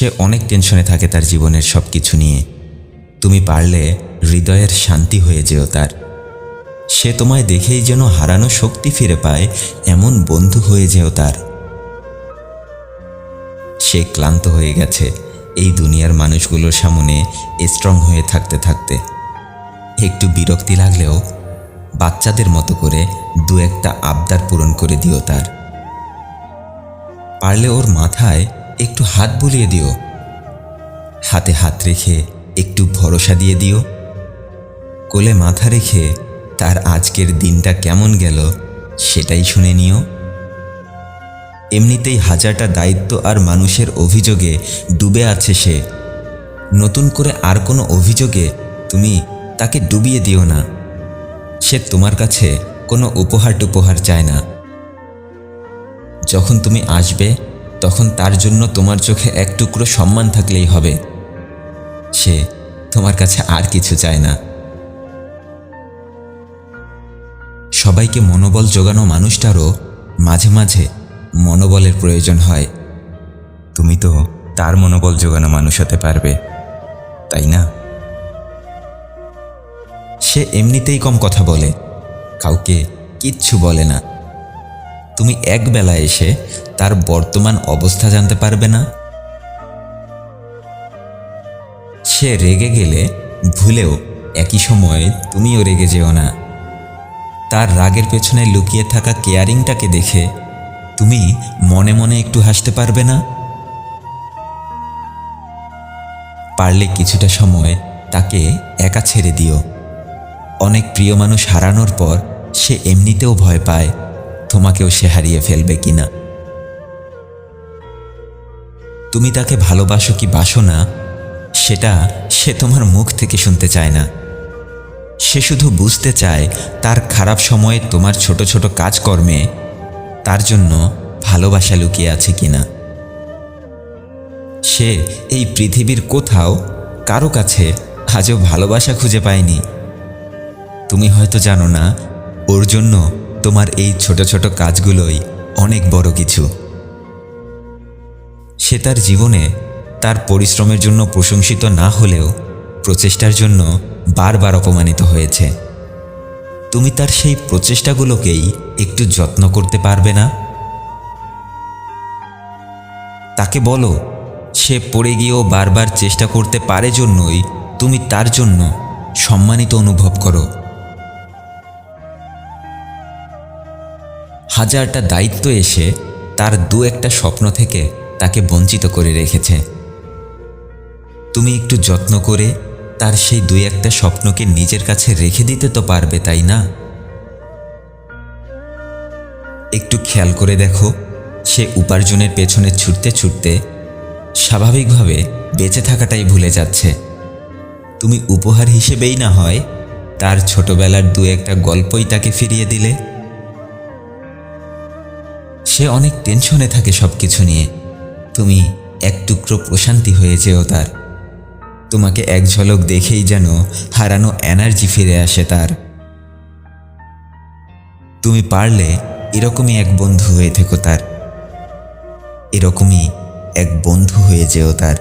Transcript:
সে অনেক টেনশনে থাকে তার জীবনের সব কিছু নিয়ে। তুমি পারলে হৃদয়ের শান্তি হয়ে যেও তার। সে তোমায় দেখেই যেন হারানো শক্তি ফিরে পায়, এমন বন্ধু হয়ে যেও তার। সে ক্লান্ত হয়ে গেছে, এই দুনিয়ার মানুষগুলোর সামনে স্ট্রং হয়ে থাকতে থাকতে। একটু বিরক্তি লাগলেও বাচ্চাদের মতো করে দু একটা আবদার পূরণ করে দিও তার। পারলে ওর মাথায় একটু হাত বুলিয়ে দিও। হাতে হাত রেখে একটু ভরসা দিয়ে দিও। কোলে মাথা রেখে তার আজকের দিনটা কেমন গেল সেটাই শুনে নিও। এমনিতেই হাজারটা দায়িত্ব আর মানুষের অভিযোগে ডুবে আছে সে। নতুন করে আর কোনো অভিযোগে তুমি তাকে ডুবিয়ে দিও না। সে তোমার কাছে কোনো উপহার টুপহার চায় না। যখন তুমি আসবে তখন তার জন্য তোমার চোখে এক টুকরো সম্মান থাকলেই হবে। সে তোমার কাছে আর কিছু চায় না। সবাইকে মনোবল জোগানো মানুষটারও মাঝে মাঝে মনোবলের প্রয়োজন হয়। তুমি তো তার মনোবল জোগানো মানুষ হতে পারবে, তাই না? সে এমনিতেই কম কথা বলে, কাউকে কিচ্ছু বলে না। তুমি একবেলা এসে তার বর্তমান অবস্থা জানতে পারবে না? সে রেগে গেলে ভুলেও একই সময়ে তুমিও রেগে যেও না। তার রাগের পেছনে লুকিয়ে থাকা কেয়ারিংটাকে দেখে তুমি মনে মনে একটু হাসতে পারবে না? পারলে কিছুটা সময় তাকে একা ছেড়ে দিও। অনেক প্রিয় মানুষ হারানোর পর সে এমনিতেও ভয় পায়। তোমাকেও সে হারিয়ে ফেলবে কিনা? তুমি তাকে ভালোবাসো কি বাসো না, সেটা সে তোমার মুখ থেকে শুনতে চায় না। সে শুধু বুঝতে চায় তার খারাপ সময়ে তোমার ছোট ছোট কাজকর্মে তার জন্য ভালোবাসা লুকিয়ে আছে কিনা। সে এই পৃথিবীর কোথাও কারও কাছে আজও ভালোবাসা খুঁজে পায়নি। তুমি হয়তো জানো না, ওর জন্য তোমার এই ছোট ছোট কাজগুলোই অনেক বড় কিছু। সে তার জীবনে তার পরিশ্রমের জন্য প্রশংসিত না হলেও প্রচেষ্টার জন্য বারবার অপমানিত হয়েছে। তুমি তার সেই প্রচেষ্টাগুলোকেই একটু যত্ন করতে পারবে না? তাকে বলো, সে পড়ে গিয়েও বারবার চেষ্টা করতে পারে জন্যই তুমি তার জন্য সম্মানিত অনুভব করো। হাজারটা দায়িত্ব এসে তার দু একটা স্বপ্ন থেকে তাকে বঞ্চিত করে রেখেছে। তুমি একটু যত্ন করে তার সেই দুই একটা স্বপ্নকে নিজের কাছে রেখে দিতে তো পারবে, তাই না? একটু খেয়াল করে দেখো, সে উপার্জনের পেছনে ছুটতে ছুটতে স্বাভাবিকভাবে বেঁচে থাকাটাই ভুলে যাচ্ছে। তুমি উপহার হিসেবেই না হয় তার ছোটবেলার দু একটা গল্পই তাকে ফিরিয়ে দিলে। সে অনেক টেনশনে থাকে সব কিছু নিয়ে। তুমি এক টুকরো প্রশান্তি হয়ে যেও তার। তোমাকে এক ঝলক দেখেই যেন হারানো এনার্জি ফিরে আসে তার। তুমি পারলে এরকমই এক বন্ধু হয়ে থেকো তার। এরকমই এক বন্ধু হয়ে যেও তার।